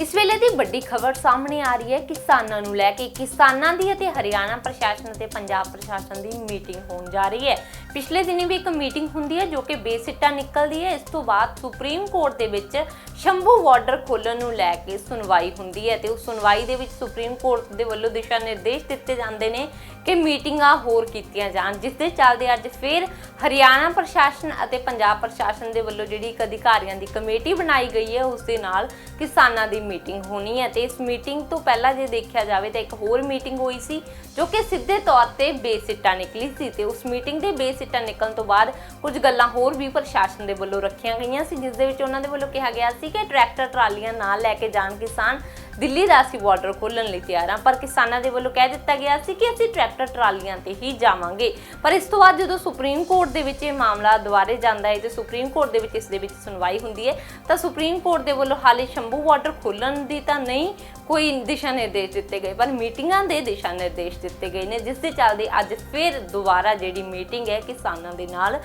ਇਸ ਵੇਲੇ ਦੀ ਵੱਡੀ ਖਬਰ ਸਾਹਮਣੇ ਆ ਰਹੀ ਹੈ ਕਿਸਾਨਾਂ ਨੂੰ ਲੈ ਕੇ। ਕਿਸਾਨਾਂ ਦੀ ਅਤੇ ਹਰਿਆਣਾ ਪ੍ਰਸ਼ਾਸਨ ਅਤੇ ਪੰਜਾਬ ਪ੍ਰਸ਼ਾਸਨ ਦੀ ਮੀਟਿੰਗ ਹੋਣ ਜਾ ਰਹੀ ਹੈ। ਪਿਛਲੇ ਦਿਨੀ ਵੀ ਇੱਕ ਮੀਟਿੰਗ ਹੁੰਦੀ ਹੈ ਜੋ ਕਿ ਬੇਸਿੱਟਾ ਨਿਕਲਦੀ ਹੈ। ਇਸ ਤੋਂ ਬਾਅਦ ਸੁਪਰੀਮ ਕੋਰਟ ਦੇ ਵਿੱਚ ਸ਼ੰਭੂ ਬਾਰਡਰ ਖੋਲ੍ਹਣ ਨੂੰ ਲੈ ਕੇ ਸੁਣਵਾਈ ਹੁੰਦੀ ਹੈ ਤੇ ਉਸ ਸੁਣਵਾਈ ਦੇ ਵਿੱਚ ਸੁਪਰੀਮ ਕੋਰਟ ਦੇ ਵੱਲੋਂ ਦਿਸ਼ਾ ਨਿਰਦੇਸ਼ ਦਿੱਤੇ ਜਾਂਦੇ ਨੇ ਕਿ ਮੀਟਿੰਗਾਂ ਹੋਰ ਕੀਤੀਆਂ ਜਾਣ, ਜਿਸ ਦੇ ਚੱਲਦੇ ਅੱਜ ਫਿਰ ਹਰਿਆਣਾ ਪ੍ਰਸ਼ਾਸਨ ਅਤੇ ਪੰਜਾਬ ਪ੍ਰਸ਼ਾਸਨ ਦੇ ਵੱਲੋਂ ਜਿਹੜੀ ਇੱਕ ਅਧਿਕਾਰੀਆਂ ਦੀ ਕਮੇਟੀ ਬਣਾਈ ਗਈ ਹੈ, ਉਸ ਦੇ ਨਾਲ ਕਿਸਾਨਾਂ ਦੀ ਮੀਟਿੰਗ ਹੋਣੀ ਹੈ ਤੇ ਇਸ ਮੀਟਿੰਗ ਤੋਂ ਪਹਿਲਾਂ ਜੇ ਦੇਖਿਆ ਜਾਵੇ ਤਾਂ ਇੱਕ ਹੋਰ ਮੀਟਿੰਗ ਹੋਈ ਸੀ ਜੋ ਕਿ ਸਿੱਧੇ ਤੌਰ ਤੇ ਬੇਸਿੱਟਾ ਨਿਕਲੀ ਸੀ ਤੇ ਉਸ ਮੀਟਿੰਗ ਦੇ ਬੇਸਿੱਟਾ ਨਿਕਲਣ ਤੋਂ ਬਾਅਦ ਕੁਝ ਗੱਲਾਂ ਹੋਰ ਵੀ ਪ੍ਰਸ਼ਾਸਨ ਦੇ ਵੱਲੋਂ ਰੱਖੀਆਂ ਗਈਆਂ ਸੀ, ਜਿਸ ਦੇ ਵਿੱਚ ਉਹਨਾਂ ਦੇ ਵੱਲੋਂ ਕਿਹਾ ਗਿਆ ਸੀ ਕਿ ਟਰੈਕਟਰ ਟਰਾਲੀਆਂ ਨਾਲ ਲੈ ਕੇ ਜਾਣ ਕਿਸਾਨ ਦਿੱਲੀ ਦਾ ਅਸੀਂ ਬਾਰਡਰ ਖੋਲਣ ਲਈ ਤਿਆਰ ਹਾਂ, ਪਰ ਕਿਸਾਨਾਂ ਦੇ ਵੱਲੋਂ ਕਹਿ ਦਿੱਤਾ ਗਿਆ ਸੀ ਕਿ ਅਸੀਂ ਟਰੈਕਟਰ ਟਰਾਲੀਆਂ ਤੇ ਹੀ ਜਾਵਾਂਗੇ। ਪਰ ਇਸ ਤੋਂ ਬਾਅਦ ਜਦੋਂ ਸੁਪਰੀਮ ਕੋਰਟ ਦੇ ਵਿੱਚ ਇਹ ਮਾਮਲਾ ਦੁਬਾਰੇ ਜਾਂਦਾ ਹੈ ਤੇ ਸੁਪਰੀਮ ਕੋਰਟ ਦੇ ਵਿੱਚ ਇਸ ਦੇ ਵਿੱਚ ਸੁਣਵਾਈ ਹੁੰਦੀ ਹੈ, ਤਾਂ ਸੁਪਰੀਮ ਕੋਰਟ ਦੇ ਵੱਲੋਂ ਹਾਲੇ ਸ਼ੰਭੂ ਬਾਰਡਰ ਖੋਲਣ ਦੀ ਤਾਂ ਨਹੀਂ ਕੋਈ ਦਿਸ਼ਾ ਨਿਰਦੇਸ਼ ਦਿੱਤੇ ਗਏ, ਪਰ ਮੀਟਿੰਗਾਂ ਦੇ ਦਿਸ਼ਾ ਨਿਰਦੇਸ਼ ਦਿੱਤੇ ਗਏ ਨੇ, ਜਿਸ ਦੇ ਚੱਲਦੇ ਅੱਜ ਫਿਰ ਦੁਬਾਰਾ ਜਿਹੜੀ ਮੀਟਿੰਗ ਹੈ ਕਿਸਾਨਾਂ ਦੇ ਨਾਲ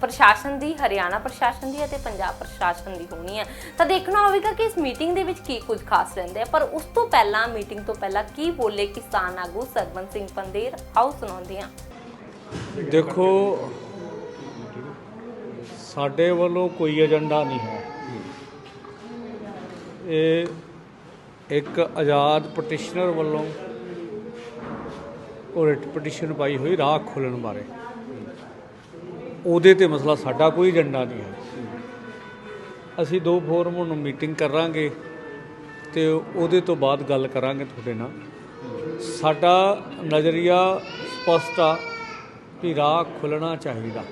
ਪ੍ਰਸ਼ਾਸਨ ਦੀ, ਹਰਿਆਣਾ ਪ੍ਰਸ਼ਾਸਨ ਦੀ ਅਤੇ ਪੰਜਾਬ ਪ੍ਰਸ਼ਾਸਨ ਦੀ ਹੋਣੀ ਹੈ। ਤਾਂ ਦੇਖਣਾ ਹੋਵੇਗਾ ਕਿ ਇਸ ਮੀਟਿੰਗ ਦੇ ਵਿੱਚ ਕੀ ਕੁਝ ਖਾਸ ਰਹਿੰਦਾ ਹੈ ਪਰ ਉਸ ਤੋਂ ਪਹਿਲਾਂ, ਮੀਟਿੰਗ ਤੋਂ ਪਹਿਲਾਂ ਕੀ ਬੋਲੇ ਕਿਸਾਨ ਆਗੂ ਸਰਬੰਸ ਸਿੰਘ ਪੰਦੇਰ ਆਓ ਸੁਣਾਉਂਦੇ ਹਾਂ। ਦੇਖੋ, ਸਾਡੇ ਵੱਲੋਂ ਕੋਈ ਏਜੰਡਾ ਨਹੀਂ ਹੈ। ਇਹ ਇੱਕ ਆਜ਼ਾਦ ਪਟੀਸ਼ਨਰ ਵੱਲੋਂ ਉਹ ਰਿਟ ਪਟੀਸ਼ਨ ਪਾਈ ਹੋਈ ਰਾਹ ਖੋਲਣ ਬਾਰੇ। ਉਹਦੇ ਤੇ ਮਸਲਾ ਸਾਡਾ ਕੋਈ ਏਜੰਡਾ ਨਹੀਂ ਹੈ। ਅਸੀਂ ਦੋ ਫੋਰਮ ਨੂੰ ਮੀਟਿੰਗ ਕਰਾਂਗੇ। ਤੇ ਉਹਦੇ ਤੋਂ ਬਾਅਦ ਗੱਲ ਕਰਾਂਗੇ ਤੁਹਾਡੇ ਨਾਲ। ਸਾਡਾ ਨਜ਼ਰੀਆ ਸਪਸ਼ਟ ਆ ਵੀ ਰਾਹ ਖੁੱਲਣਾ ਚਾਹੀਦਾ।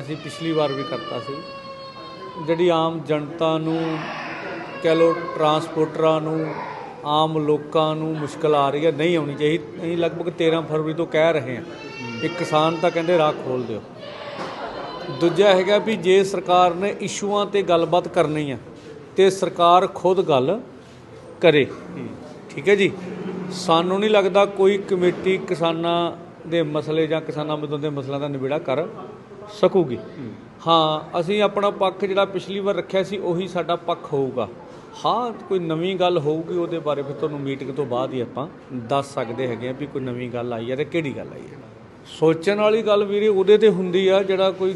ਅਸੀਂ ਪਿਛਲੀ ਵਾਰ ਵੀ ਕਰਤਾ ਸੀ। ਜਿਹੜੀ ਆਮ ਜਨਤਾ ਨੂੰ, ਕਹਿ ਲਓ ਟਰਾਂਸਪੋਰਟਰਾਂ ਨੂੰ, ਆਮ ਲੋਕਾਂ ਨੂੰ ਮੁਸ਼ਕਲ ਆ ਰਹੀ ਹੈ, ਨਹੀਂ ਆਉਣੀ ਚਾਹੀਦੀ। ਅਸੀਂ ਲਗਭਗ 13 ਫਰਵਰੀ ਤੋਂ ਕਹਿ ਰਹੇ ਹਾਂ ਇੱਕ ਕਿਸਾਨ ਤਾਂ ਕਹਿੰਦੇ ਰਾਹ ਖੋਲ ਦਿਓ। ਦੂਜਾ ਹੈਗਾ ਵੀ ਜੇ ਸਰਕਾਰ ਨੇ ਇਸ਼ੂਆਂ ਤੇ ਗੱਲਬਾਤ ਕਰਨੀ ਆ ਤੇ ਸਰਕਾਰ ਖੁਦ ਗੱਲ ਕਰੇ। ਠੀਕ ਹੈ ਜੀ? ਸਾਨੂੰ ਨਹੀਂ ਲੱਗਦਾ ਕੋਈ ਕਮੇਟੀ ਕਿਸਾਨਾਂ ਦੇ ਮਸਲੇ ਜਾਂ ਕਿਸਾਨਾਂ ਮਜ਼ਦੂਰਾਂ ਦੇ ਮਸਲਿਆਂ ਦਾ ਨਿਬੇੜਾ ਕਰ ਸਕੂਗੀ। ਹਾਂ, ਅਸੀਂ ਆਪਣਾ ਪੱਖ ਜਿਹੜਾ ਪਿਛਲੀ ਵਾਰ ਰੱਖਿਆ ਸੀ, ਉਹੀ ਸਾਡਾ ਪੱਖ ਹੋਊਗਾ। ਹਾਂ, ਕੋਈ ਨਵੀਂ ਗੱਲ ਹੋਊਗੀ, ਉਹਦੇ ਬਾਰੇ ਫਿਰ ਤੁਹਾਨੂੰ ਮੀਟਿੰਗ ਤੋਂ ਬਾਅਦ ਹੀ ਆਪਾਂ ਦੱਸ ਸਕਦੇ ਹੈਗੇ ਆ ਵੀ ਕੋਈ ਨਵੀਂ ਗੱਲ ਆਈ ਹੈ ਤੇ ਕਿਹੜੀ ਗੱਲ ਆਈ ਹੈ। ਸੋਚਣ ਵਾਲੀ ਗੱਲ ਵੀਰੇ ਉਹਦੇ ਤੇ ਹੁੰਦੀ ਆ, ਜਿਹੜਾ ਕੋਈ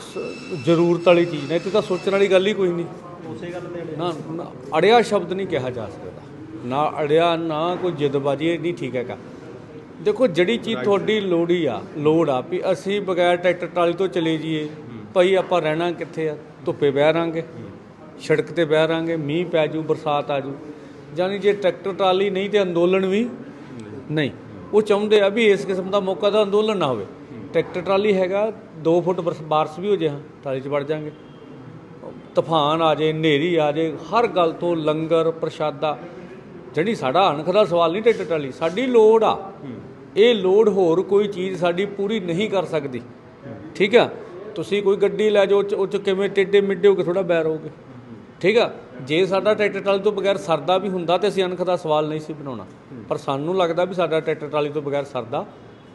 ਸ- ਜ਼ਰੂਰਤ ਵਾਲੀ ਚੀਜ਼ ਨਾ, ਇੱਥੇ ਤਾਂ ਸੋਚਣ ਵਾਲੀ ਗੱਲ ਹੀ ਕੋਈ ਨਹੀਂ। ਉਸੇ ਗੱਲ ਤੇ ਨਾ ਨਾ, ਅੜਿਆ ਸ਼ਬਦ ਨਹੀਂ ਕਿਹਾ ਜਾ ਸਕਦਾ। ਨਾ ਅੜਿਆ ਨਾ ਕੋਈ ਜਿੱਦਬਾਜੀ ਇਹ ਨਹੀਂ ਠੀਕ ਹੈਗਾ। ਦੇਖੋ ਜਿਹੜੀ ਚੀਜ਼ ਤੁਹਾਡੀ ਲੋੜੀ ਆ ਲੋੜ ਆ ਵੀ ਅਸੀਂ ਬਗੈਰ ਟਰੈਕਟਰ ਟਰਾਲੀ ਤੋਂ ਚਲੇ ਜਾਈਏ ਭਾਈ ਆਪਾਂ ਰਹਿਣਾ ਕਿੱਥੇ ਆ? ਧੁੱਪੇ ਬਹਿ ਰਾਂਗੇ ਸੜਕ ਤੇ ਬਹਿ ਰਾਂਗੇ ਮੀਂਹ ਪੈ ਜੂ ਬਰਸਾਤ ਆ ਜੂ ਜਾਨੀ ਜੇ ਟਰੈਕਟਰ ਟਰਾਲੀ ਨਹੀਂ ਤੇ ਅੰਦੋਲਨ ਵੀ ਨਹੀਂ। ਉਹ ਚਾਹੁੰਦੇ ਆ ਵੀ ਇਸ ਕਿਸਮ ਦਾ ਮੌਕਾ ਦਾ ਅੰਦੋਲਨ ਨਾ ਹੋਵੇ। ਟਰੈਕਟਰ ਟਰਾਲੀ ਹੈਗਾ 2 ਫੁੱਟ ਬਰਸ- ਬਾਰਿਸ਼ ਵੀ ਹੋ ਜੇ ਹਾਂ ਟਰਾਲੀ 'ਚ ਵੜ ਜਾਾਂਗੇ। ਤੂਫਾਨ ਆ ਜੇ, ਹਨੇਰੀ ਆ ਜੇ, ਹਰ ਗੱਲ ਤੋਂ ਲੰਗਰ, ਪ੍ਰਸ਼ਾਦਾ। ਜਿਹੜੀ ਸਾਡਾ ਅਣਖ ਦਾ ਸਵਾਲ ਨਹੀਂ ਟਰੈਕਟਰ ਟਰਾਲੀ ਸਾਡੀ ਲੋੜ ਆ। ਇਹ ਲੋੜ ਹੋਰ ਕੋਈ ਚੀਜ਼ ਸਾਡੀ ਪੂਰੀ ਨਹੀਂ ਕਰ ਸਕਦੀ। ਠੀਕ ਆ? ਤੁਸੀਂ ਕੋਈ ਗੱਡੀ ਲੈ ਜਾਓ 'ਚ- ਉਹ ਚ ਕਿਵੇਂ ਟੇਡੇ ਮਿੱਡੇ ਹੋ ਕੇ ਥੋੜਾ ਬੈਰ ਹੋਗੇ ਠੀਕ ਆ? ਜੇ ਸਾਡਾ ਟਰੈਕਟਰ ਟਰਾਲੀ ਤੋਂ ਬਗੈਰ ਸਰਦਾ ਵੀ ਹੁੰਦਾ ਤੇ ਅਸੀਂ ਅਣਖ ਦਾ ਸਵਾਲ ਨਹੀਂ ਸੀ ਬਣਾਉਣਾ। ਪਰ ਸਾਨੂੰ ਲੱਗਦਾ ਵੀ ਸਾਡਾ ਟਰੈਕਟਰ ਟਰਾਲੀ ਤੋਂ ਬਗੈਰ ਸਰਦਾ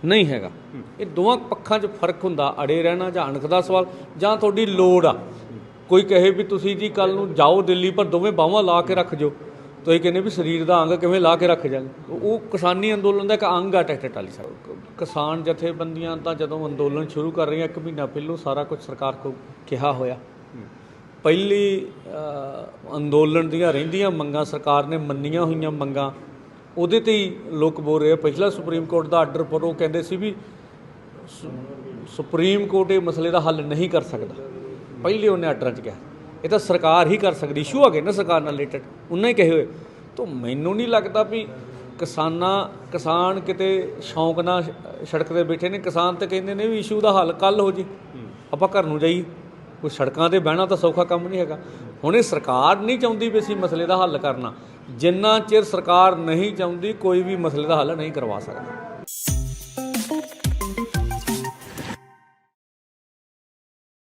ਨਹੀਂ ਹੈਗਾ। ਇਹ ਦੋਵਾਂ ਪੱਖਾਂ 'ਚ ਫ਼ਰਕ ਹੁੰਦਾ, ਅੜੇ ਰਹਿਣਾ ਜਾਂ ਅਣਖ ਦਾ ਸਵਾਲ ਜਾਂ ਤੁਹਾਡੀ ਲੋੜ ਆ। ਕੋਈ ਕਹੇ ਵੀ ਤੁਸੀਂ ਜੀ ਕੱਲ ਨੂੰ ਜਾਓ ਦਿੱਲੀ, ਪਰ ਦੋਵੇਂ ਬਾਹਾਂ ਲਾ ਕੇ ਰੱਖ ਜੋ ਤੁਸੀਂ ਕਹਿੰਦੇ ਵੀ ਸਰੀਰ ਦਾ ਅੰਗ ਕਿਵੇਂ ਲਾ ਕੇ ਰੱਖ ਜਾਂਗੇ ਉਹ ਕਿਸਾਨੀ ਅੰਦੋਲਨ ਦਾ ਇੱਕ ਅੰਗ ਆ ਟਰੈਕਟਰ ਟਰਾਲੀ ਸਾਡਾ ਕਿਸਾਨ ਜਥੇਬੰਦੀਆਂ ਤਾਂ ਜਦੋਂ ਅੰਦੋਲਨ ਸ਼ੁਰੂ ਕਰ ਰਹੀਆਂ, ਇੱਕ ਮਹੀਨਾ ਪਹਿਲੋਂ ਸਾਰਾ ਕੁਝ ਸਰਕਾਰ ਕੋ ਕਿਹਾ ਹੋਇਆ। ਪਹਿਲੀ ਅੰਦੋਲਨ ਦੀਆਂ ਰਹਿੰਦੀਆਂ ਮੰਗਾਂ ਸਰਕਾਰ ਨੇ ਮੰਨੀਆਂ ਹੋਈਆਂ ਮੰਗਾਂ। ਉਹਦੇ ਤੇ ਹੀ ਲੋਕ ਬੋਲ ਰਹੇ ਆ। ਪਹਿਲਾ ਸੁਪਰੀਮ ਕੋਰਟ ਦਾ ਆਰਡਰ ਪਰ ਉਹ ਕਹਿੰਦੇ ਸੀ ਵੀ ਸੁਪਰੀਮ ਕੋਰਟ ਇਹ ਮਸਲੇ ਦਾ ਹੱਲ ਨਹੀਂ ਕਰ ਸਕਦਾ। ਪਹਿਲੇ ਉਹਨੇ ਆਰਡਰਾਂ 'ਚ ਕਿਹਾ ਇਹ ਤਾਂ ਸਰਕਾਰ ਹੀ ਕਰ ਸਕਦੀ ਇਸ਼ੂ ਆ ਗਏ ਨਾ ਸਰਕਾਰ ਨਾਲ ਰਿਲੇਟਡ ਉਹਨਾਂ ਹੀ ਕਹੇ ਹੋਏ। ਤਾਂ ਮੈਨੂੰ ਨਹੀਂ ਲੱਗਦਾ ਵੀ ਕਿਸਾਨਾਂ ਕਿਸਾਨ ਕਿਤੇ ਸ਼ੌਂਕ ਨਾਲ ਸੜਕ ਤੇ ਬੈਠੇ ਨੇ ਕਿਸਾਨ ਤੇ ਕਹਿੰਦੇ ਨੇ ਵੀ ਇਸ਼ੂ ਦਾ ਹੱਲ ਕੱਲ ਹੋ ਜੀ। ਆਪਾਂ ਘਰ ਨੂੰ ਜਾਈਏ ਕੋਈ ਸੜਕਾਂ ਤੇ ਬਹਿਣਾ ਤਾਂ ਸੌਖਾ ਕੰਮ ਨਹੀਂ ਹੈਗਾ। ਹੁਣ ਇਹ ਸਰਕਾਰ ਨਹੀਂ ਚਾਹੁੰਦੀ ਵੀ ਅਸੀਂ ਮਸਲੇ ਦਾ ਹੱਲ ਕਰਨਾ। ਜਿੰਨਾ ਚਿਰ ਸਰਕਾਰ ਨਹੀਂ ਚਾਹੁੰਦੀ ਕੋਈ ਵੀ ਮਸਲੇ ਦਾ ਹੱਲ ਨਹੀਂ ਕਰਵਾ ਸਕਦਾ।